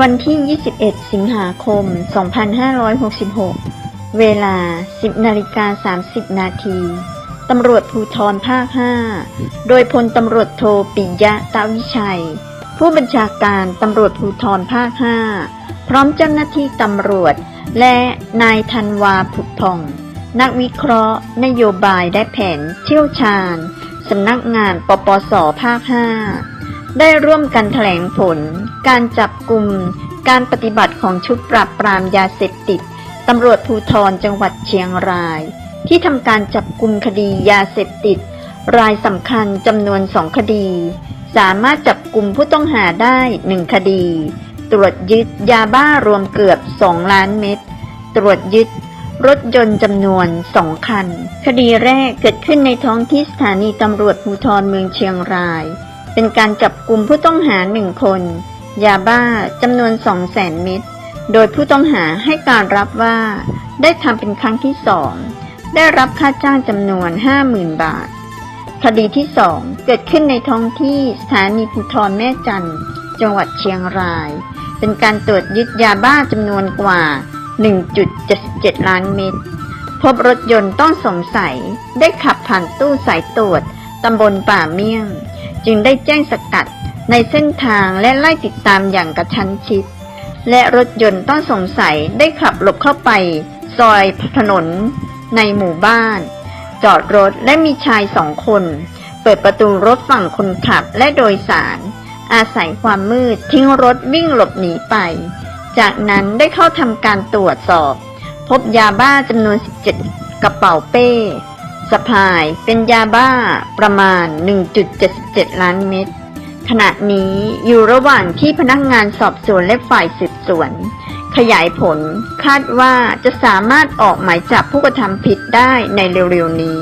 วันที่ 21 สิงหาคม 2566 เวลา 10นาฬิกา30 นาที ตำรวจภูธรภาค 5 โดยพลตำรวจโทปิยะตาวิชัย ผู้บัญชาการตำรวจภูธรภาค 5 พร้อมเจ้าหน้าที่ตำรวจ และนายธันวาผุดผ่อง นักวิเคราะห์ นโยบายและแผนเชี่ยวชาญ สำนักงานปปสภาค 5 ได้ร่วมกันแถลงผล การจับกลุ่มการปฏิบัติของชุดปราบปรามยาเสพติดตำรวจภูธรจังหวัดเชียงราย ที่ทำการจับกลุ่มคดียาเสพติด รายสำคัญจำนวนสองคดี สามารถจับกลุ่มผู้ต้องหาได้หนึ่งคดี ตรวจยึดยาบ้ารวมเกือบ2ล้านเม็ดตรวจยึดรถยนต์จำนวนสองคัน คดีแรกเกิดขึ้นในท้องที่สถานีตำรวจภูธรเมืองเชียงราย เป็นการจับกลุ่มผู้ต้องหาหนึ่งคน ยาบ้าจำนวนสองแสนเม็ด โดยผู้ต้องหาให้การรับว่า ได้ทำเป็นครั้งที่สอง ได้รับค่าจ้างจำนวน50,000บาท คดีที่สองเกิดขึ้นในท้องที่สถานีภูธรแม่จันทร์จังหวัดเชียงราย เป็นการตรวจยึดยาบ้าจำนวนกว่า 1.77 ล้านเม็ด พบรถยนต์ต้องสงสัยได้ขับผ่านตู้สายตรวจตำบลป่าเมี่ยง จึงได้แจ้งสกัดในเส้นทางและไล่ติดตามอย่างกระชั้นชิด และรถยนต์ต้องสงสัยได้ขับหลบเข้าไป ซอยถนน ในหมู่บ้าน จอดรถและมีชายสองคน เปิดประตูรถฝั่งคนขับและโดยสาร อาศัยความมืดทิ้งรถวิ่งหลบหนีไป จากนั้นได้เข้าทำการตรวจสอบ พบยาบ้าจำนวน 17 กระเป๋าเป้ สะพายเป็นยาบ้าประมาณ 1.77 ล้านเม็ด ขณะนี้อยู่ระหว่างที่พนักงานสอบสวนและฝ่ายสืบสวน ขยายผลคาดว่าจะสามารถออกหมายจับผู้กระทำผิดได้ในเร็วๆนี้